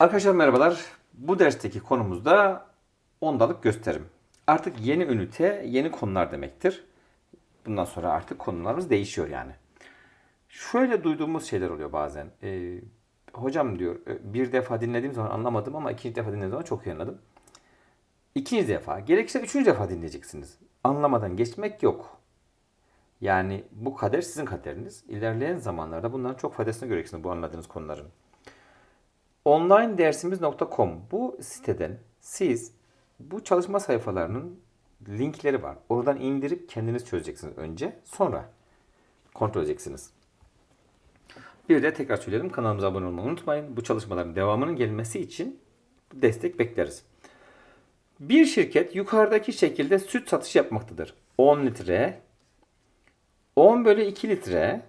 Arkadaşlar merhabalar. Bu dersteki konumuz da ondalık gösterim. Artık yeni ünite, yeni konular demektir. Bundan sonra artık konularımız değişiyor yani. Şöyle duyduğumuz şeyler oluyor bazen. Ee, hocam diyor e, bir defa dinlediğim zaman anlamadım ama ikinci defa dinlediğim zaman çok iyi anladım. İkinci defa, gerekirse üçüncü defa dinleyeceksiniz. Anlamadan geçmek yok. Yani bu kader sizin kaderiniz. İlerleyen zamanlarda bunların çok faydasını göreceksiniz bu anladığınız konuların onlinedersimiz.com bu siteden siz bu çalışma sayfalarının linkleri var. Oradan indirip kendiniz çözeceksiniz önce. Sonra kontrol edeceksiniz. Bir de tekrar söyleyelim kanalımıza abone olmayı unutmayın. Bu çalışmaların devamının gelmesi için destek bekleriz. Bir şirket yukarıdaki şekilde süt satışı yapmaktadır. 10 litre, 10 bölü 2 litre,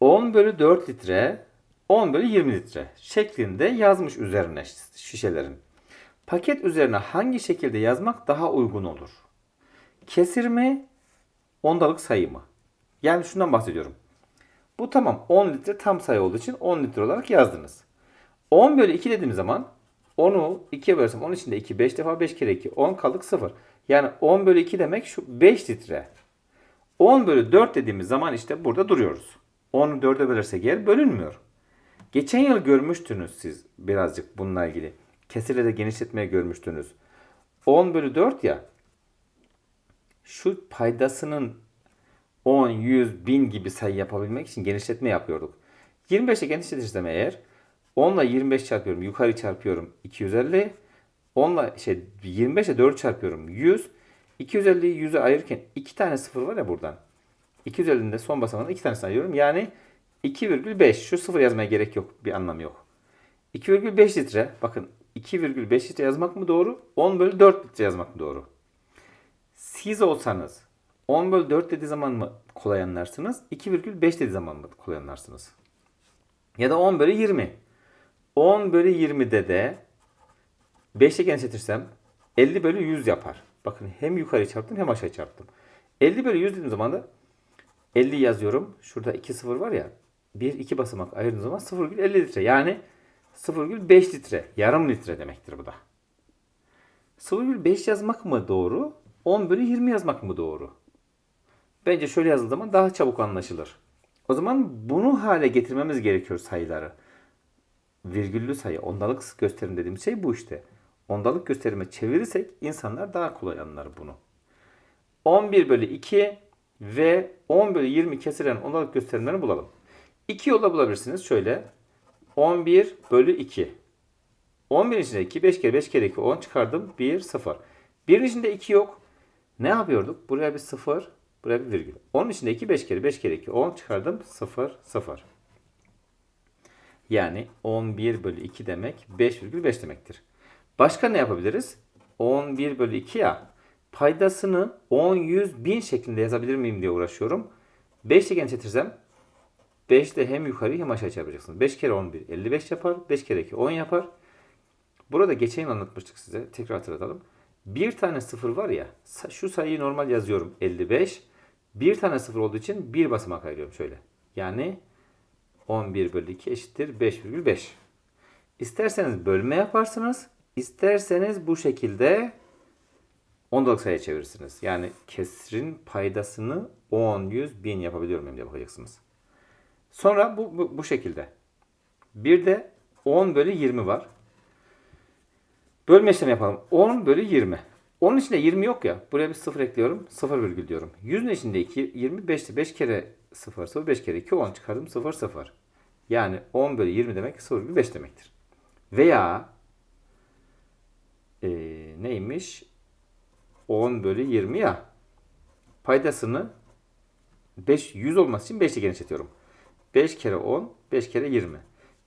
10 bölü 4 litre, 10 bölü 20 litre şeklinde yazmış üzerine şişelerin. Paket üzerine hangi şekilde yazmak daha uygun olur? Kesir mi? Ondalık sayı mı? Yani şundan bahsediyorum. Bu tamam 10 litre tam sayı olduğu için 10 litre olarak yazdınız. 10 bölü 2 dediğim zaman 10'u 2'ye bölersem 10 içinde 2 5 defa 5 kere 2 10 kaldık 0. Yani 10 bölü 2 demek şu 5 litre. 10 bölü 4 dediğimiz zaman işte burada duruyoruz. 10'u 4'e bölersek yer bölünmüyor. Geçen yıl görmüştünüz siz birazcık bununla ilgili. Kesirle de genişletmeye görmüştünüz. 10 bölü 4 ya. Şu paydasının 10, 100, 1000 gibi sayı yapabilmek için genişletme yapıyorduk. 25'e genişletirsem eğer 10 ile 25 çarpıyorum. Yukarı çarpıyorum. 250. 10 ile şey 25 ile 4 çarpıyorum. 100. 250'yi 100'e ayırırken 2 tane sıfır var ya buradan. 250'nin de son basamağına 2 tanesini ayırıyorum. Yani 2,5 şu sıfır yazmaya gerek yok. Bir anlamı yok. 2,5 litre bakın 2,5 litre yazmak mı doğru? 10 bölü 4 litre yazmak mı doğru? Siz olsanız 10 bölü 4 dediği zaman mı kolay anlarsınız? 2,5 dediği zaman mı kolay anlarsınız? Ya da 10 bölü 20. 10 bölü 20'de de 5'e genişletirsem 50 bölü 100 yapar. Bakın hem yukarı çarptım hem aşağı çarptım. 50 bölü 100 dediğim zaman da 50 yazıyorum. Şurada 2 sıfır var ya. 1 2 basamak ayırdığım zaman 0,50 litre. Yani 0,5 litre. Yarım litre demektir bu da. 0,5 yazmak mı doğru? 10 bölü 20 yazmak mı doğru? Bence şöyle yazıldığı zaman daha çabuk anlaşılır. O zaman bunu hale getirmemiz gerekiyor sayıları. Virgüllü sayı, ondalık gösterim dediğimiz şey bu işte. Ondalık gösterime çevirirsek insanlar daha kolay anlar bunu. 11 bölü 2 ve 10 bölü 20 kesilen ondalık gösterimlerini bulalım. İki yolla bulabilirsiniz. Şöyle 11 bölü 2. 11 içinde 2, 5 kere 5 kere 2, 10 çıkardım. 1, 0. 1'in içinde 2 yok. Ne yapıyorduk? Buraya bir 0, buraya bir virgül. 10'un içinde 2, 5 kere 5 kere 2, 10 çıkardım. 0, 0. Yani 11 bölü 2 demek 5,5 demektir. Başka ne yapabiliriz? 11 bölü 2 ya. Paydasını 10, 100, 1000 şeklinde yazabilir miyim diye uğraşıyorum. 5 ile genişletirsem 5 de hem yukarı hem aşağı çarpacaksınız. 5 kere 11 55 yapar. 5 kere 2 10 yapar. Burada geçen yıl anlatmıştık size. Tekrar hatırlatalım. Bir tane sıfır var ya. Şu sayıyı normal yazıyorum. 55. Bir tane sıfır olduğu için bir basamak ayırıyorum şöyle. Yani 11 bölü 2 eşittir 5,5. İsterseniz bölme yaparsınız. İsterseniz bu şekilde ondalık sayıya çevirirsiniz. Yani kesrin paydasını 10, 100, 1000 yapabiliyorum hem diye bakacaksınız. Sonra bu, bu, bu şekilde. Bir de 10 bölü 20 var. Bölme işlemi yapalım. 10 bölü 20. Onun içinde 20 yok ya. Buraya bir 0 ekliyorum. 0 virgül diyorum. 100'ün içinde 2, 25'te 5 kere 0, 0, 5 kere 2, 10 çıkardım. 0, 0. Yani 10 bölü 20 demek 0,5 demektir. Veya ee, neymiş? 10 bölü 20 ya. Paydasını 5, 100 olması için 5 ile genişletiyorum. 5 kere 10, 5 kere 20.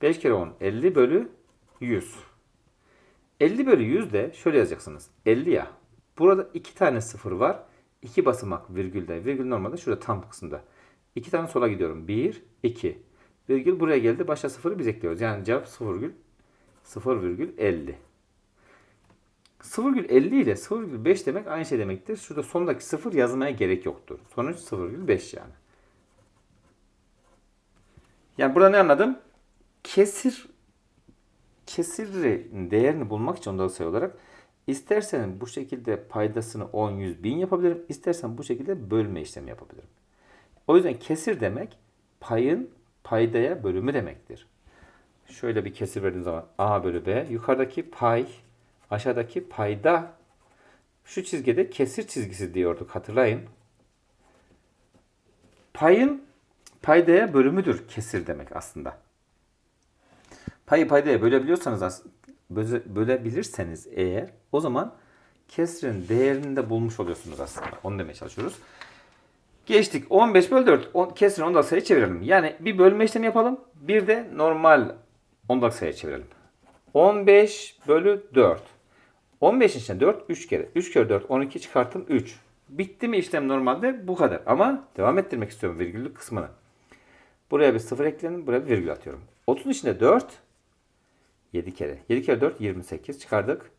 5 kere 10, 50 bölü 100. 50 bölü 100 de şöyle yazacaksınız. 50 ya. Burada 2 tane sıfır var. 2 basamak virgülde. Virgül normalde şurada tam kısımda. 2 tane sola gidiyorum. 1, 2. Virgül buraya geldi. Başa sıfırı biz ekliyoruz. Yani cevap 0 virgül 0 virgül 50. 0,50 ile 0,5 demek aynı şey demektir. Şurada sondaki 0 yazmaya gerek yoktur. Sonuç 0,5 yani. Yani burada ne anladım? Kesir kesirin değerini bulmak için ondalık sayı olarak istersen bu şekilde paydasını 10, 100, 1000 yapabilirim. İstersen bu şekilde bölme işlemi yapabilirim. O yüzden kesir demek payın paydaya bölümü demektir. Şöyle bir kesir verdiğim zaman A bölü B. Yukarıdaki pay, aşağıdaki payda. Şu çizgide kesir çizgisi diyorduk hatırlayın. Payın paydaya bölümüdür kesir demek aslında. Payı paydaya bölebiliyorsanız bölebilirseniz eğer o zaman kesrin değerini de bulmuş oluyorsunuz aslında. Onu demeye çalışıyoruz. Geçtik. 15 bölü 4. On, kesrin ondalık sayı çevirelim. Yani bir bölme işlemi yapalım. Bir de normal ondalık sayı çevirelim. 15 bölü 4. 15'in içinde 4 3 kere. 3 kere 4 12 çıkarttım 3. Bitti mi işlem normalde bu kadar. Ama devam ettirmek istiyorum virgüllü kısmını. Buraya bir sıfır ekledim. Buraya bir virgül atıyorum. 30'un içinde 4 7 kere. 7 kere 4 28 çıkardık.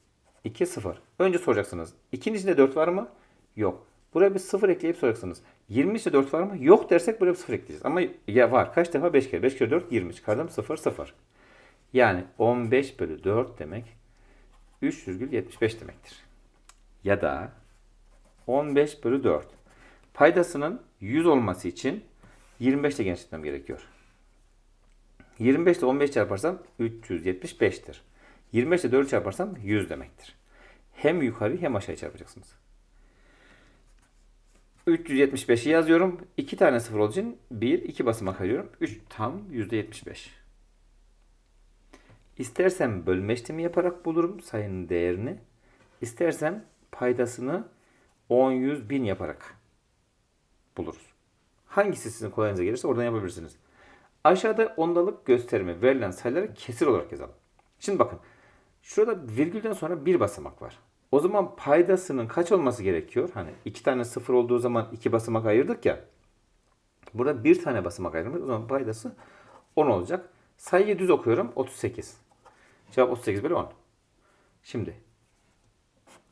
2 0. Önce soracaksınız. 2'nin içinde 4 var mı? Yok. Buraya bir 0 ekleyip soracaksınız. 20 içinde 4 var mı? Yok dersek buraya bir 0 ekleyeceğiz. Ama ya var. Kaç defa? 5 kere. 5 kere 4 20 çıkardım. 0 0. Yani 15 bölü 4 demek 3,75 demektir. Ya da 15 bölü 4. Paydasının 100 olması için 25 ile genişletmem gerekiyor. 25 ile 15 çarparsam 375'tir. 25 ile 4 çarparsam 100 demektir. Hem yukarı hem aşağı çarpacaksınız. 375'i yazıyorum. 2 tane sıfır olduğu için 1, 2 basamak ayırıyorum. 3 tam %75. İstersem bölme işlemi yaparak bulurum sayının değerini. İstersem paydasını 10, 100, 1000 yaparak buluruz. Hangisi sizin kolayınıza gelirse oradan yapabilirsiniz. Aşağıda ondalık gösterimi verilen sayıları kesir olarak yazalım. Şimdi bakın. Şurada virgülden sonra bir basamak var. O zaman paydasının kaç olması gerekiyor? Hani iki tane sıfır olduğu zaman iki basamak ayırdık ya. Burada bir tane basamak ayrılmış. O zaman paydası 10 olacak. Sayıyı düz okuyorum. 38. Cevap 38 bölü 10. Şimdi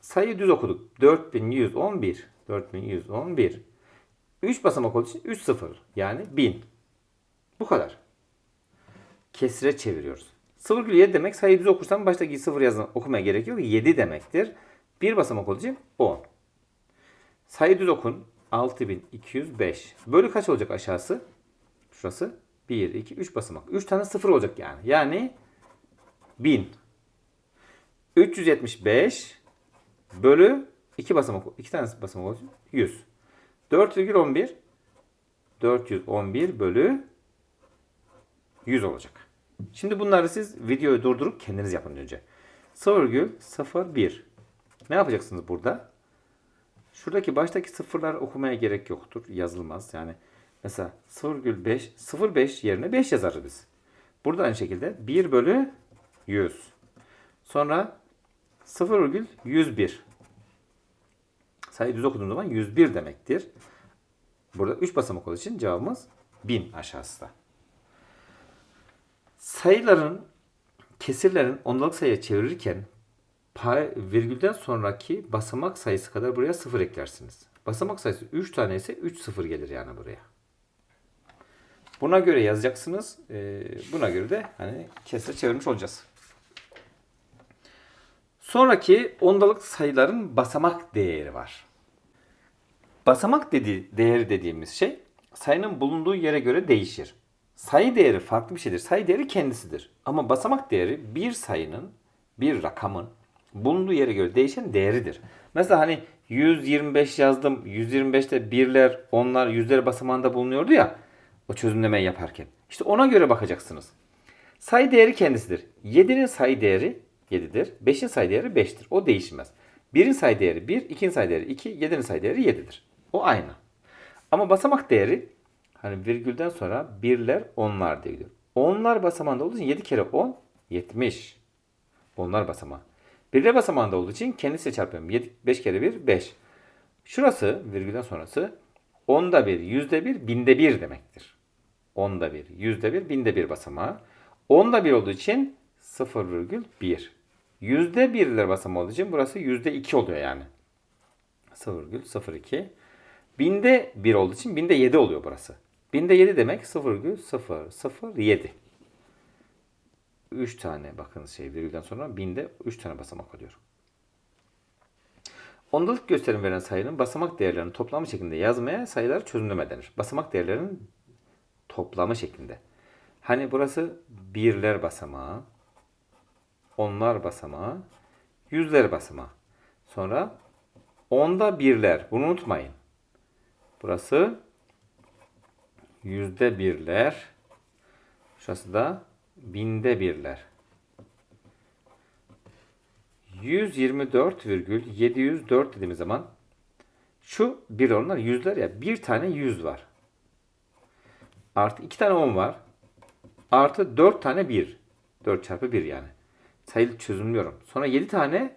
sayıyı düz okuduk. 4111. 4111. 3 basamak olduğu için 3 sıfır. Yani 1000. Bu kadar. Kesire çeviriyoruz. 0,7 demek sayıyı düz okursam baştaki 0 yazın okumaya gerek yok. 7 demektir. Bir basamak olduğu için 10. Sayı düz okun. 6205. Bölü kaç olacak aşağısı? Şurası 1, 2, 3 basamak. 3 tane 0 olacak yani. Yani 1000. 375 bölü 2 basamak. 2 tane basamak olacak. 100. 4,11 411 bölü 100 olacak. Şimdi bunları siz videoyu durdurup kendiniz yapın önce. 0,01 Ne yapacaksınız burada? Şuradaki baştaki sıfırlar okumaya gerek yoktur. Yazılmaz. Yani mesela 0,5 0,5 yerine 5 yazarız biz. Burada aynı şekilde 1 bölü 100. Sonra 0,101 Sayı düz okuduğum zaman 101 demektir. Burada 3 basamak olduğu için cevabımız 1000 aşağısı da. Sayıların, kesirlerin ondalık sayıya çevirirken pay, virgülden sonraki basamak sayısı kadar buraya 0 eklersiniz. Basamak sayısı 3 tane ise 3 sıfır gelir yani buraya. Buna göre yazacaksınız. Ee, buna göre de hani kesre çevirmiş olacağız. Sonraki ondalık sayıların basamak değeri var. Basamak dedi, değeri dediğimiz şey sayının bulunduğu yere göre değişir. Sayı değeri farklı bir şeydir. Sayı değeri kendisidir. Ama basamak değeri bir sayının, bir rakamın bulunduğu yere göre değişen değeridir. Mesela hani 125 yazdım. 125'te birler, onlar, yüzler basamağında bulunuyordu ya. O çözümlemeyi yaparken. İşte ona göre bakacaksınız. Sayı değeri kendisidir. 7'nin sayı değeri 7'dir. 5'in sayı değeri 5'tir. O değişmez. 1'in sayı değeri 1, 2'nin sayı değeri 2, 7'nin sayı değeri 7'dir. O aynı. Ama basamak değeri hani virgülden sonra birler onlar diye gidiyor. Onlar basamağında olduğu için 7 kere 10 70. Onlar basamağı. Birler basamağında olduğu için kendisiyle çarpıyorum. 7, 5 kere 1 5. Şurası virgülden sonrası onda bir, yüzde bir, binde bir demektir. Onda bir, yüzde bir, binde bir basamağı. Onda bir olduğu için 0,1. Yüzde birler basamağı olduğu için burası yüzde iki oluyor yani. 0,02. Binde 1 olduğu için binde 7 oluyor burası. Binde 7 demek 0,007. 3 tane bakın şey virgülden sonra binde 3 tane basamak oluyor. Ondalık gösterim veren sayının basamak değerlerinin toplamı şeklinde yazmaya sayılar çözümleme denir. Basamak değerlerinin toplamı şeklinde. Hani burası birler basamağı, onlar basamağı, yüzler basamağı. Sonra onda birler. Bunu unutmayın. Burası yüzde birler. Şurası da binde birler. 124,704 dediğimiz zaman şu bir onlar yüzler ya bir tane yüz var. Artı iki tane on var. Artı dört tane bir. 4 çarpı 1 yani. Sayı çözümlüyorum. Sonra 7 tane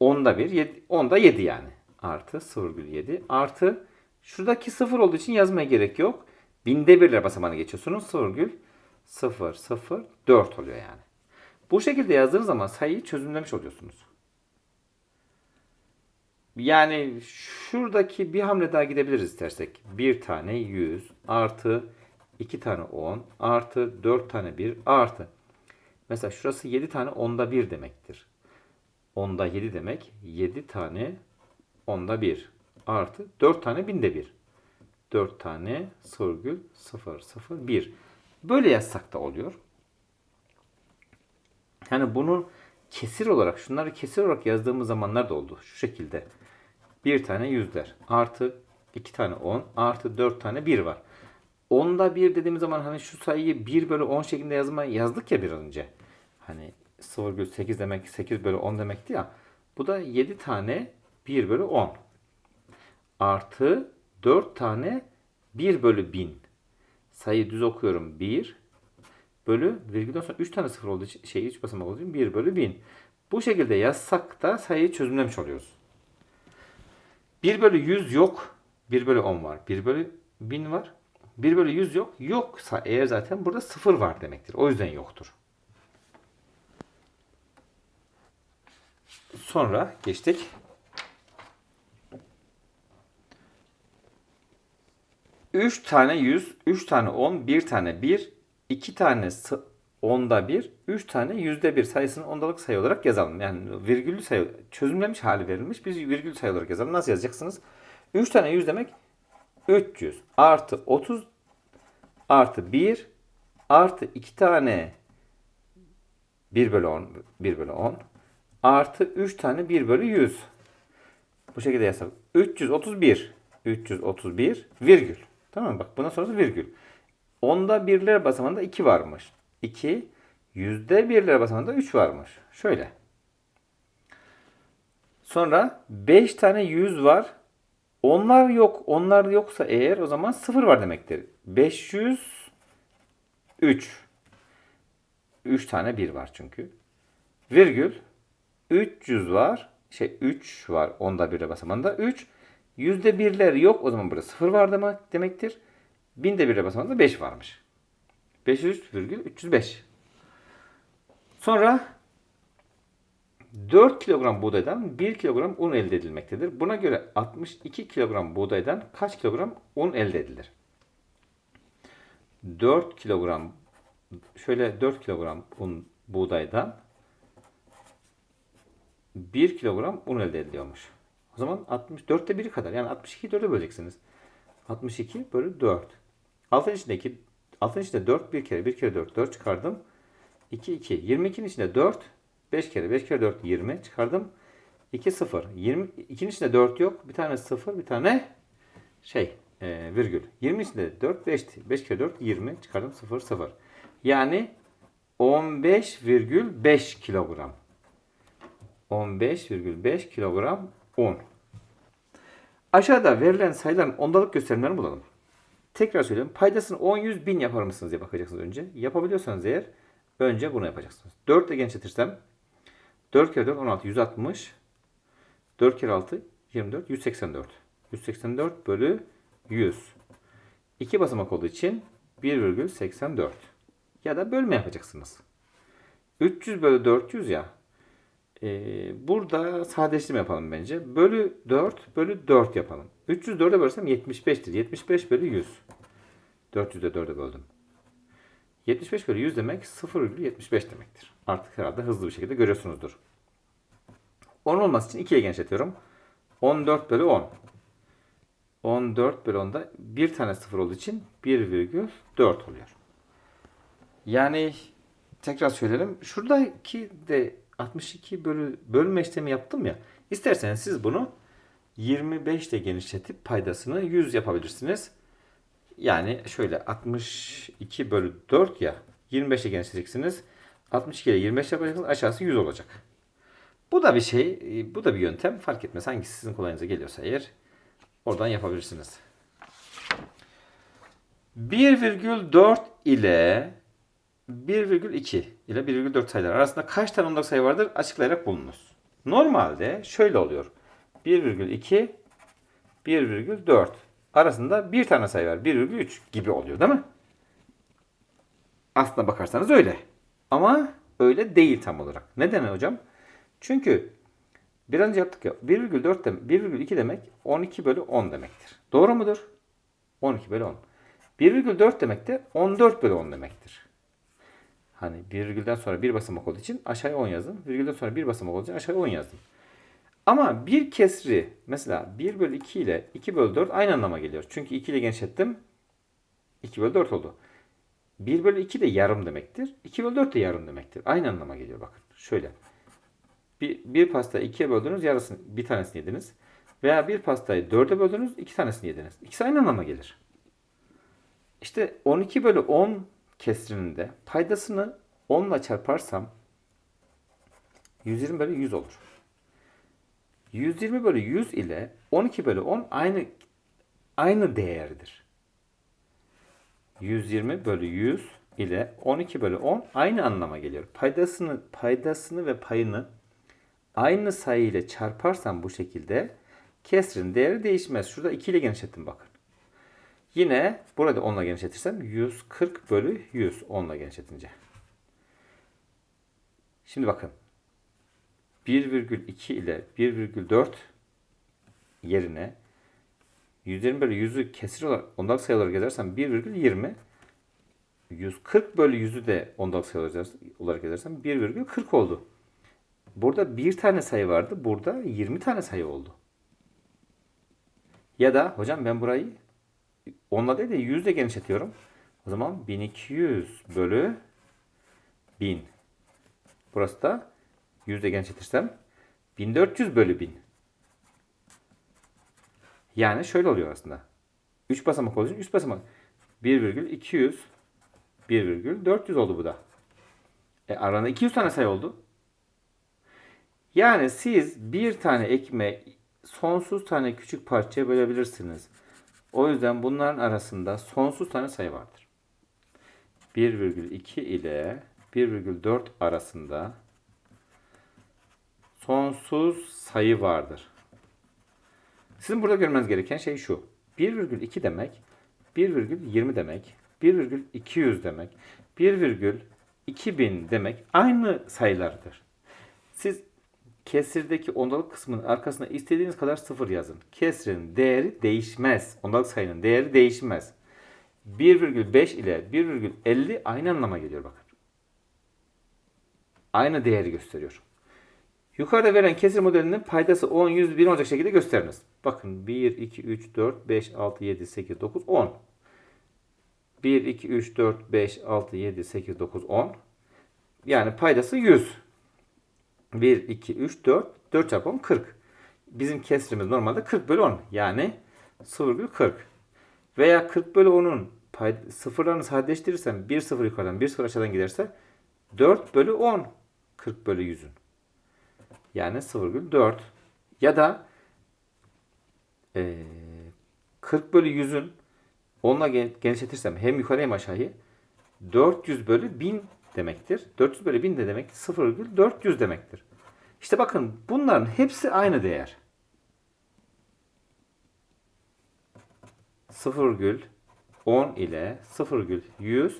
onda 1. 7, onda 7 yani. Artı 0,7. Artı şuradaki 0 olduğu için yazmaya gerek yok. Binde birler basamağına geçiyorsunuz. 0,004 oluyor yani. Bu şekilde yazdığınız zaman sayıyı çözümlemiş oluyorsunuz. Yani şuradaki bir hamle daha gidebiliriz istersek. Bir tane 100 artı 2 tane 10 artı 4 tane 1 artı. Mesela şurası 7 tane onda 1 demektir. Onda 7 demek 7 tane onda 1 artı 4 tane binde 1. 4 tane 0,001. Böyle yazsak da oluyor. Yani bunu kesir olarak, şunları kesir olarak yazdığımız zamanlar da oldu. Şu şekilde. Bir tane yüzler. Artı iki tane 10. Artı dört tane 1 var. Onda 1 dediğimiz zaman hani şu sayıyı 1 bölü 10 şeklinde yazma yazdık ya bir önce. Hani 0,8 demek 8 bölü 10 demekti ya. Bu da 7 tane 1 bölü 10. Artı 4 tane 1 bölü 1000. Sayı düz okuyorum. 1 bölü virgülden sonra 3 tane sıfır olduğu için şey 3 basamak olduğu için 1 bölü 1000. Bu şekilde yazsak da sayıyı çözümlemiş oluyoruz. 1 bölü 100 yok. 1 bölü 10 var. 1 bölü 1000 var. 1 bölü 100 yok. Yoksa eğer zaten burada 0 var demektir. O yüzden yoktur. Sonra geçtik. Üç tane yüz, üç tane on, bir tane bir, iki tane onda bir, üç tane yüzde bir sayısını ondalık sayı olarak yazalım. Yani virgüllü sayı çözümlemiş hali verilmiş. Biz virgül sayı olarak yazalım. Nasıl yazacaksınız? Üç tane yüz demek 300 artı 30 artı 1 artı 2 tane 1 bölü 10 1 bölü 10 artı 3 tane 1 bölü 100. Bu şekilde yazsak. 331 331 virgül. Tamam mı? Bak bundan sonra da virgül. Onda birler basamağında 2 varmış. 2 yüzde birler basamağında 3 varmış. Şöyle. Sonra 5 tane 100 var. Onlar yok. Onlar yoksa eğer o zaman 0 var demektir. 503 3 tane 1 var çünkü. Virgül 300 var. Şey 3 var. Onda birle basamağında 3. Yüzde birler yok. O zaman burada 0 var demek, demektir. Binde birle basamağında 5 varmış. 503,305. Sonra 4 kilogram buğdaydan 1 kilogram un elde edilmektedir. Buna göre 62 kilogram buğdaydan kaç kilogram un elde edilir? 4 kilogram şöyle 4 kilogram un buğdaydan 1 kilogram un elde ediliyormuş. O zaman 64'te 1'i kadar. Yani 62'yi 4'e böleceksiniz. 62 bölü 4. Altın içindeki altın içinde 4 bir kere 1 kere 4 4 çıkardım. 2 2 22'nin içinde 4 5 kere 5 kere 4 20 çıkardım. 2 0. 20 2'nin içinde 4 yok. Bir tane 0 bir tane şey e, virgül. 20'nin içinde 4 5 5 kere 4 20 çıkardım 0 0. Yani 15,5 kilogram. 15,5 kilogram un. Aşağıda verilen sayıların ondalık gösterimlerini bulalım. Tekrar söylüyorum. Paydasını 10, 100, 1000 yapar mısınız diye bakacaksınız önce. Yapabiliyorsanız eğer önce bunu yapacaksınız. 4 ile genişletirsem 4 kere 4 16 160. 4 kere 6 24 184. 184 bölü 100. 2 basamak olduğu için 1,84. Ya da bölme yapacaksınız. 300 bölü 400 ya. Ee, burada sadeleştirme yapalım bence. Bölü 4 bölü 4 yapalım. 304'e bölsem 75'tir. 75 bölü 100. 400'de 4'e böldüm. 75 bölü 100 demek 0,75 demektir. Artık herhalde hızlı bir şekilde görüyorsunuzdur. 10 olması için 2 ile genişletiyorum. 14 bölü 10. 14 bölü 10'da bir tane sıfır olduğu için 1,4 oluyor. Yani tekrar söyleyelim. Şuradaki de 62 bölü bölme işlemi yaptım ya. İsterseniz siz bunu 25 ile genişletip paydasını 100 yapabilirsiniz. Yani şöyle 62 bölü 4 ya 25 ile genişleteceksiniz. 62 ile 25 yapacaksınız. Aşağısı 100 olacak. Bu da bir şey, bu da bir yöntem. Fark etmez hangisi sizin kolayınıza geliyorsa eğer oradan yapabilirsiniz. 1,4 ile 1,2 ile 1,4 sayılar arasında kaç tane ondalık sayı vardır açıklayarak bulunuz. Normalde şöyle oluyor. 1,2 1,4 arasında bir tane sayı var. 1,3 gibi oluyor değil mi? Aslına bakarsanız öyle. Ama öyle değil tam olarak. Neden hocam? Çünkü bir önce yaptık ya 1,4 demek, 1,2 demek 12 bölü 10 demektir. Doğru mudur? 12 bölü 10. 1,4 demek de 14 bölü 10 demektir. Hani virgülden sonra bir basamak olduğu için aşağıya 10 yazdım. Virgülden sonra bir basamak olduğu için aşağıya 10 yazdım. Ama bir kesri mesela 1 bölü 2 ile 2 bölü 4 aynı anlama geliyor. Çünkü 2 ile genişlettim. 2 bölü 4 oldu. 1 bölü 2 de yarım demektir. 2 bölü 4 de yarım demektir. Aynı anlama geliyor bakın. Şöyle. Bir, bir pasta ikiye böldünüz yarısını bir tanesini yediniz. Veya bir pastayı dörde böldünüz iki tanesini yediniz. İkisi aynı anlama gelir. İşte 12 bölü 10 kesrinin de paydasını 10 ile çarparsam 120 bölü 100 olur. 120 bölü 100 ile 12 bölü 10 aynı aynı değerdir. 120 bölü 100 ile 12 bölü 10 aynı anlama geliyor. Paydasını paydasını ve payını aynı sayı ile çarparsam bu şekilde kesrin değeri değişmez. Şurada 2 ile genişlettim bakın. Yine burada 10 ile genişletirsem 140 bölü 100 10 ile genişletince. Şimdi bakın. 1,2 ile 1,4 yerine 120 bölü 100'ü kesir olarak ondalık sayı olarak yazarsam 1,20 140 bölü 100'ü de ondalık sayı olarak yazarsam 1,40 oldu. Burada bir tane sayı vardı. Burada 20 tane sayı oldu. Ya da hocam ben burayı onunla değil de 100 ile genişletiyorum. O zaman 1200 bölü 1000. Burası da 100 ile genişletirsem 1400 bölü 1000. Yani şöyle oluyor aslında. 3 basamak olduğu için 3 basamak. 1,200 1,400 oldu bu da. E aranda 200 tane sayı oldu. Yani siz bir tane ekmeği sonsuz tane küçük parçaya bölebilirsiniz. O yüzden bunların arasında sonsuz tane sayı vardır. 1,2 ile 1,4 arasında sonsuz sayı vardır. Sizin burada görmeniz gereken şey şu. 1,2 demek 1,20 demek 1,200 demek 1,2000 demek aynı sayılardır. Siz kesirdeki ondalık kısmının arkasına istediğiniz kadar sıfır yazın. Kesrin değeri değişmez. Ondalık sayının değeri değişmez. 1,5 ile 1,50 aynı anlama geliyor bakın. Aynı değeri gösteriyor. Yukarıda verilen kesir modelinin paydası 10, 100, 1000 olacak şekilde gösteriniz. Bakın 1, 2, 3, 4, 5, 6, 7, 8, 9, 10. 1, 2, 3, 4, 5, 6, 7, 8, 9, 10. Yani paydası 100. 1, 2, 3, 4. 4 çarpı 10 40. Bizim kesrimiz normalde 40 bölü 10. Yani 0,40. Veya 40 bölü 10'un sıfırlarını sadeleştirirsem 1 sıfır yukarıdan 1 sıfır aşağıdan giderse 4 bölü 10. 40 bölü 100'ün. Yani 0,4. Ya da e, 40 bölü 100'ün 10'la genişletirsem hem yukarı hem aşağıyı 400 bölü 1000 demektir. 400 bölü 1000 de demek 0,400 demektir. İşte bakın bunların hepsi aynı değer. 0,10 ile 0,100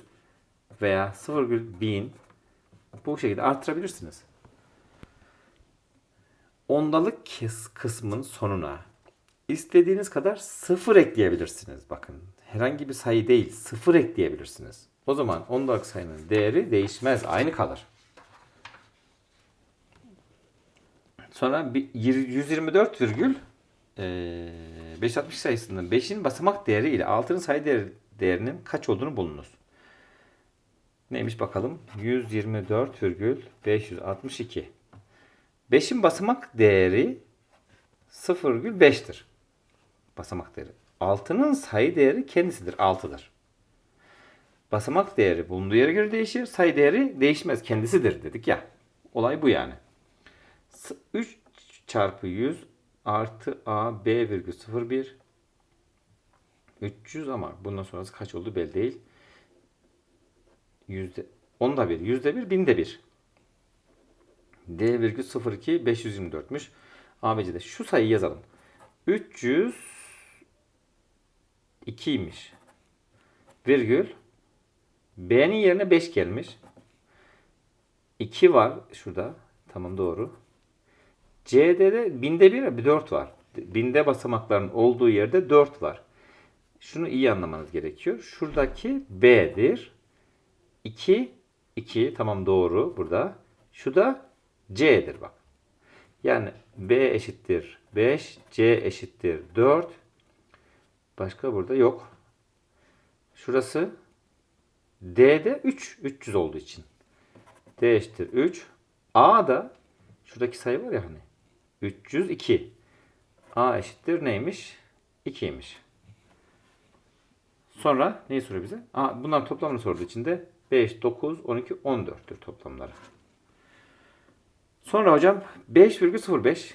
veya 0,1000 bu şekilde arttırabilirsiniz. ondalık kes kısmın sonuna istediğiniz kadar sıfır ekleyebilirsiniz. Bakın herhangi bir sayı değil sıfır ekleyebilirsiniz. O zaman ondalık sayının değeri değişmez aynı kalır. Sonra bir yir- 124 virgül eee, 560 sayısının 5'in basamak değeri ile 6'nın sayı değeri, değerinin kaç olduğunu bulunuz. Neymiş bakalım? 124,562. 5'in basamak değeri 0,5'tir. Basamak değeri. 6'nın sayı değeri kendisidir. 6'dır. Basamak değeri bulunduğu yere göre değişir. Sayı değeri değişmez. Kendisidir dedik ya. Olay bu yani. S- 3 çarpı 100 artı a b virgül 01 300 ama bundan sonrası kaç oldu belli değil. Yüzde, onda bir, yüzde bir, binde bir. D virgül 02 524'müş. ABC'de şu sayıyı yazalım. 300 2'ymiş. Virgül B'nin yerine 5 gelmiş. 2 var şurada. Tamam doğru. C'de de binde bir bir 4 var. Binde basamakların olduğu yerde 4 var. Şunu iyi anlamanız gerekiyor. Şuradaki B'dir. 2 2 tamam doğru burada. Şu da C'dir bak. Yani B eşittir 5, C eşittir 4. Başka burada yok. Şurası D'de 3, 300 olduğu için. D eşittir 3. A da şuradaki sayı var ya hani 302. A eşittir neymiş? 2'ymiş. Sonra neyi soruyor bize? Aa, bunların toplamını sorduğu için de 5, 9, 12, 14'tür toplamları. Sonra hocam 5,05,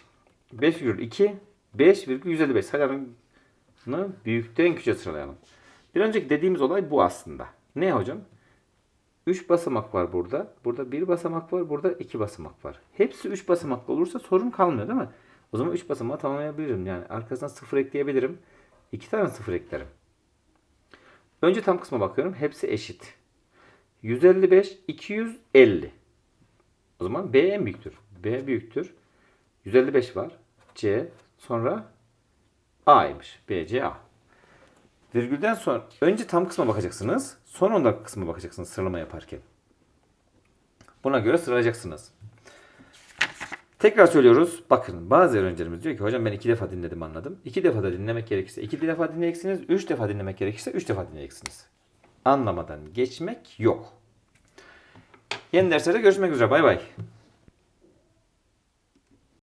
5,2, 5,155 sayılarını büyükten küçüğe sıralayalım. Bir önceki dediğimiz olay bu aslında. Ne hocam? 3 basamak var burada. Burada 1 basamak var. Burada 2 basamak var. Hepsi 3 basamaklı olursa sorun kalmıyor değil mi? O zaman 3 basamağı tamamlayabilirim. Yani arkasına 0 ekleyebilirim. 2 tane 0 eklerim. Önce tam kısma bakıyorum. Hepsi eşit. 155, 250. O zaman B en büyüktür. B büyüktür. 155 var. C sonra A'ymış. B, C, A. Virgülden sonra önce tam kısma bakacaksınız. Sonra ondalık kısma bakacaksınız sıralama yaparken. Buna göre sıralayacaksınız. Tekrar söylüyoruz. Bakın bazı öğrencilerimiz diyor ki hocam ben iki defa dinledim anladım. İki defa da dinlemek gerekirse iki defa dinleyeceksiniz. Üç defa dinlemek gerekirse üç defa dinleyeceksiniz. Anlamadan geçmek yok. Yeni derslerde görüşmek üzere. Bay bay.